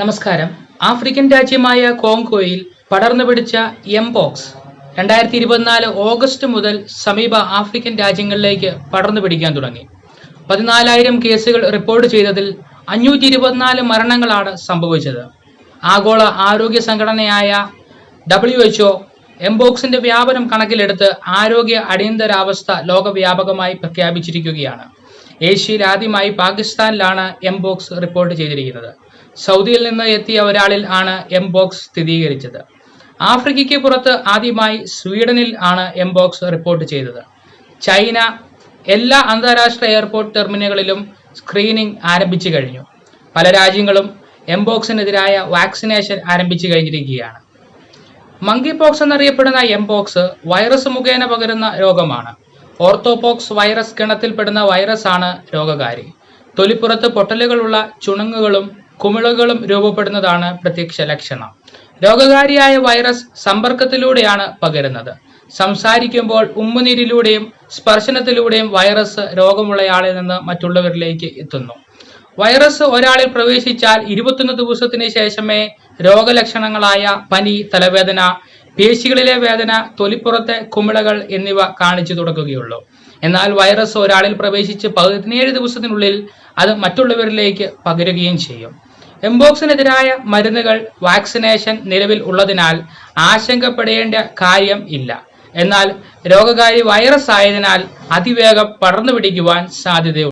നമസ്കാരം. ആഫ്രിക്കൻ രാജ്യമായ കോങ്കോയിൽ പടർന്നു പിടിച്ച എംപോക്സ് രണ്ടായിരത്തി ഇരുപത്തിനാല് ഓഗസ്റ്റ് മുതൽ സമീപ ആഫ്രിക്കൻ രാജ്യങ്ങളിലേക്ക് പടർന്നു പിടിക്കാൻ തുടങ്ങി. പതിനാലായിരം കേസുകൾ റിപ്പോർട്ട് ചെയ്തതിൽ അഞ്ഞൂറ്റി ഇരുപത്തിനാല് മരണങ്ങളാണ് സംഭവിച്ചത്. ആഗോള ആരോഗ്യ സംഘടനയായ ഡബ്ല്യു എച്ച്ഒ എംബോക്സിന്റെ വ്യാപനം കണക്കിലെടുത്ത് ആരോഗ്യ അടിയന്തരാവസ്ഥ ലോകവ്യാപകമായി പ്രഖ്യാപിച്ചിരിക്കുകയാണ്. ഏഷ്യയിൽ ആദ്യമായി പാകിസ്ഥാനിലാണ് എംബോക്സ് റിപ്പോർട്ട് ചെയ്തിരിക്കുന്നത്. സൗദിയിൽ നിന്ന് എത്തിയ ഒരാളിൽ ആണ് എംബോക്സ് സ്ഥിരീകരിച്ചത്. ആഫ്രിക്കയ്ക്ക് പുറത്ത് ആദ്യമായി സ്വീഡനിൽ ആണ് എംബോക്സ് റിപ്പോർട്ട് ചെയ്തത്. ചൈന എല്ലാ അന്താരാഷ്ട്ര എയർപോർട്ട് ടെർമിനലുകളിലും സ്ക്രീനിംഗ് ആരംഭിച്ചു കഴിഞ്ഞു. പല രാജ്യങ്ങളും എംബോക്സിനെതിരായ വാക്സിനേഷൻ ആരംഭിച്ചു കഴിഞ്ഞിരിക്കുകയാണ്. മങ്കി പോക്സ് എന്നറിയപ്പെടുന്ന എംപോക്സ് വൈറസ് മുഖേന പകരുന്ന രോഗമാണ്. ഓർത്തോപോക്സ് വൈറസ് ഗണത്തിൽപ്പെടുന്ന വൈറസ് ആണ് രോഗകാരി. തൊലിപ്പുറത്ത് പൊട്ടലുകളുള്ള ചുണങ്ങുകളും കുമിളകളും രൂപപ്പെടുന്നതാണ് പ്രത്യക്ഷ ലക്ഷണം. രോഗകാരിയായ വൈറസ് സമ്പർക്കത്തിലൂടെയാണ് പകരുന്നത്. സംസാരിക്കുമ്പോൾ ഉമ്മുനീരിലൂടെയും സ്പർശനത്തിലൂടെയും വൈറസ് രോഗമുള്ളയാളിൽ നിന്ന് മറ്റുള്ളവരിലേക്ക് എത്തുന്നു. വൈറസ് ഒരാളിൽ പ്രവേശിച്ചാൽ ഇരുപത്തൊന്ന് ദിവസത്തിന് ശേഷമേ രോഗലക്ഷണങ്ങളായ പനി തലവേദന പേശികളിലെ വേദന തൊലിപ്പുറത്തെ കുമിളകൾ എന്നിവ കാണിച്ചു തുടങ്ങുകയുള്ളൂ എന്നാൽ വൈറസ് ഒരാളിൽ പ്രവേശിച്ച് പതിനേഴ് ദിവസത്തിനുള്ളിൽ അത് മറ്റുള്ളവരിലേക്ക് പകരുകയും ചെയ്യും. എംബോക്സിനെതിരായ മരുന്നുകൾ വാക്സിനേഷൻ നിലവിൽ ഉള്ളതിനാൽ ആശങ്കപ്പെടേണ്ട കാര്യം ഇല്ല. എന്നാൽ രോഗകാരി വൈറസ് ആയതിനാൽ അതിവേഗം പടർന്നു പിടിക്കുവാൻ സാധ്യതയുണ്ട്.